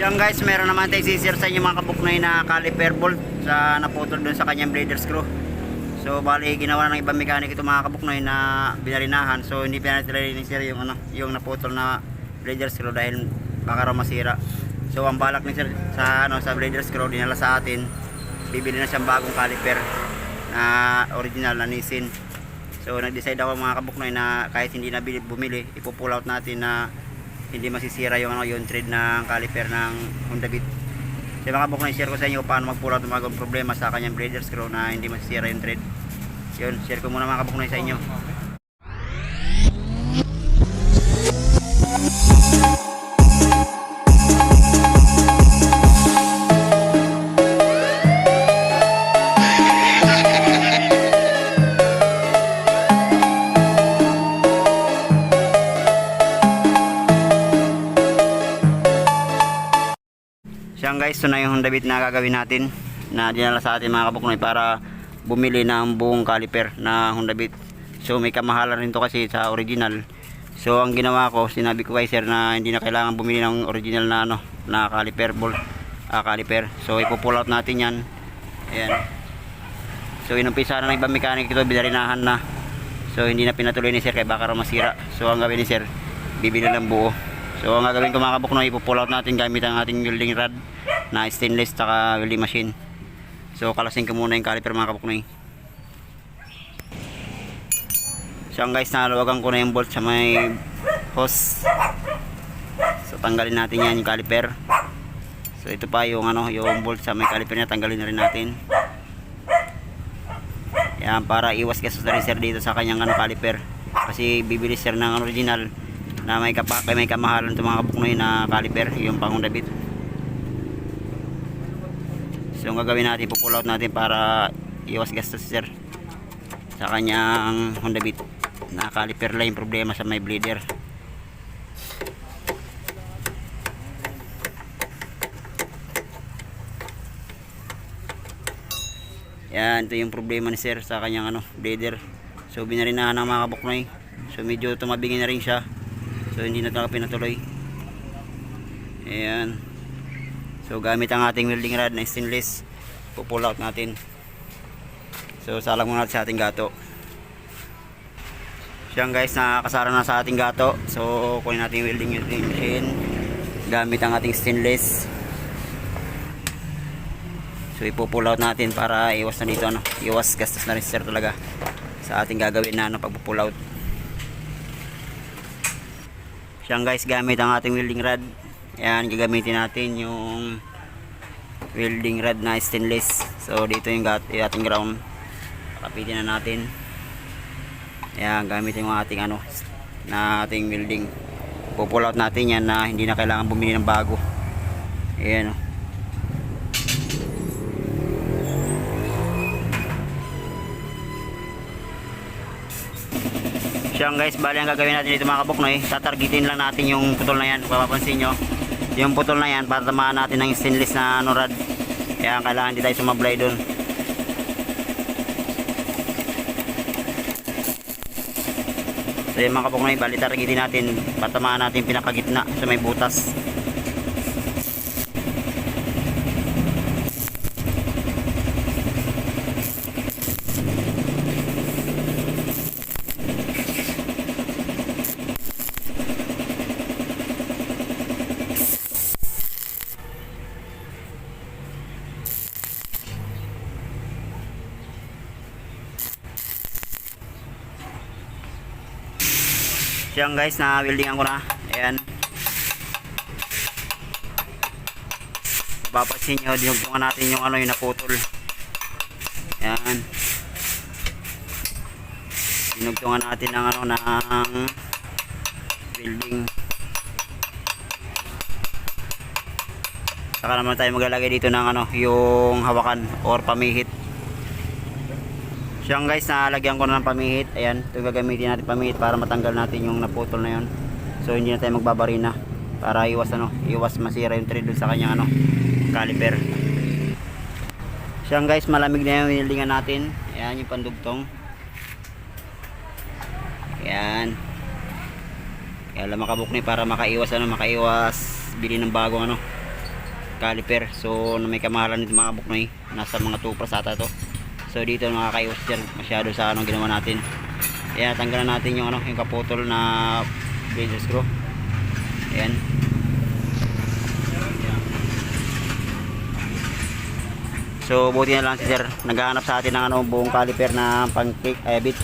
Yan guys, meron naman tayo sisir sa inyo mga kabuknoy na caliper bolt sa naputol dun sa kanyang blader screw. So bali ginawa ng ibang mechanic ito mga kabuknoy na binarinahan. So hindi pinatila ni sir yung ano, yung naputol na blader screw dahil baka raw masira. So ang balak ni sir sa ano sa blader screw dinala sa atin. Bibili na siyang bagong caliper na original na Nissin. So nag-decide ako mga kabuknoy na kahit hindi na bumili, ipo-pull out natin na hindi masisira yung ano yung thread ng caliper ng Honda Beat. So mga kabuknoy, share ko sa inyo paano mag-pull out ng mga ganung problema sa kanyang blader screw na hindi masisira yung thread. Yun, share ko muna mga kabuknoy sa inyo. Guys, ito na yung Honda Beat na gagawin natin na dinala sa atin mga kabuknoy para bumili ng buong caliper na Honda Beat. So may kamahalan rin to kasi sa original. So ang ginawa ko, sinabi ko kay sir na hindi na kailangan bumili ng original na ano, na caliper bolt, ah, caliper. So ipo-pull out natin 'yan. Ayan. So inumpisa na ng ibang mechanic ito, binarinahan na. So hindi na pinatuloy ni sir kaya baka raw masira. So ang gawin ni sir, bibili ng buo. So ang gagawin ko mga kabuknoy, ipo-pull out natin gamit ang ating welding rod na stainless tsaka welding machine. So kalasing ko muna yung caliper mga kabuknoy. So ang guys, nalawagan ko na yung bolt sa may hose. So tanggalin natin yan yung caliper. So ito pa yung ano, yung bolt sa may caliper niya, tanggalin na rin natin. Yan para iwas gastos na rin dito sa kanyang ano caliper. Kasi bibili sir ng original na may kapa may kamahalan itong mga kabuknoy na caliper, yung pang Honda Beat. So ang gagawin natin, pupull out natin para iwas gastos sir sa kanyang Honda Beat na caliper lang yung problema sa may bleeder. Yan, ito yung problema ni sir sa kanyang ano, bleeder. So binarinahan ng mga kabuknoy. So medyo tumabingin na rin siya. So hindi na pinatuloy. Ayan. So gamit ang ating welding rod na stainless, pupull out natin. So salang muna natin sa ating gato. Siyan guys, nakakasara na sa ating gato. So kunin natin yung welding machine gamit ang ating stainless. So ipo-pull out natin para iwas na dito ano, iwas gastos na rin sir talaga sa ating gagawin na ano pagpo-pull out. Siyan guys, gamit ang ating welding rod. Ayan, gagamitin natin yung welding rod na stainless. So dito yung, ating ground. Kapitin na natin. Ayan, gamitin yung ating ano na ating welding. Pupull out natin yan na hindi na kailangan bumili ng bago. Ayan oh. O. Siyang guys, bali ang gagawin natin dito mga kabuknoy, tatargetin lang natin yung putol na yan, kung mapapansin nyo. Yung putol na yan, para tamaan natin ng stainless na ano. Kaya kailangan hindi tayo sumablay dun. So yung mga kabuknoy, bali targetin natin, para tamaan natin pinakagitna sa may butas. Siyang guys, na weldingan ko na. Ayan. Papansin nyo, dinugtungan natin yung ano yung naputol. Ayan. Dinugtungan natin ng ano ng welding. Saka naman tayo maglalagay dito ng ano, yung hawakan or pamihit. Siyang guys, nalagyan ko na ng pamihit. Ayan, ito gagamitin natin pamihit para matanggal natin yung naputol na yun. So hindi na tayo magbabarina para iwas ano, iwas masira yung thread sa kanyang ano, caliper. Siyang guys, malamig na yung wieldingan natin. Ayan yung pandugtong. Ayan. Kaya lang makabuk ni para makaiwas ano, makaiwas bili ng bagong ano, caliper. So na may kamahalan nito mga kabuknoy. Nasa mga 2 plus ata to. So dito nakakaiwas dyan masyado sa anong ginawa natin. Kaya tanggalan natin yung ano, yung kaputol na blazer screw. Ayan. So buti na lang si sir naghahanap sa atin ng ano buong caliper na pang kick ay bit.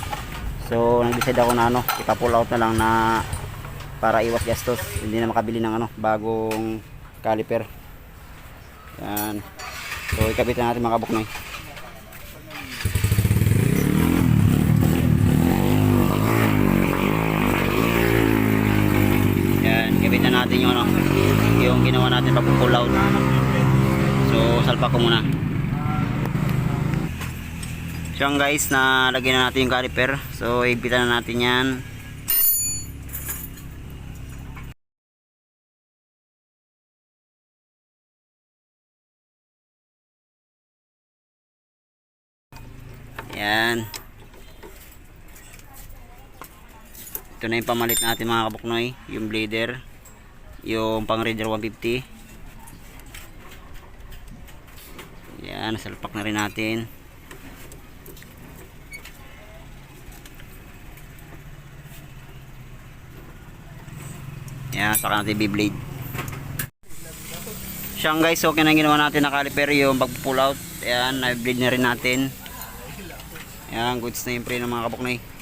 So nag-decide ako na ano, ipa-pull out na lang na para iwas gastos, hindi na makabili ng ano bagong caliper. Yan. So ikabit na natin mga kabuknoy. Na natin yung ano, yung ginawa natin pag-pull out. So salpa ko muna. So yan guys, nalagyan na natin yung caliper. So ibitan na natin yan. Yan. Ito na yung pamalit natin mga kabuknoy. Yung blader. Yung pang Raider 150. Yan, nasalpak na rin natin. Yan, saka natin B-blade. Siyang guys, okay na ginawa natin na caliper yung pag-pull out. Yan, na-blade na rin natin. Yan, goods na yung pre ng mga kabuknoy.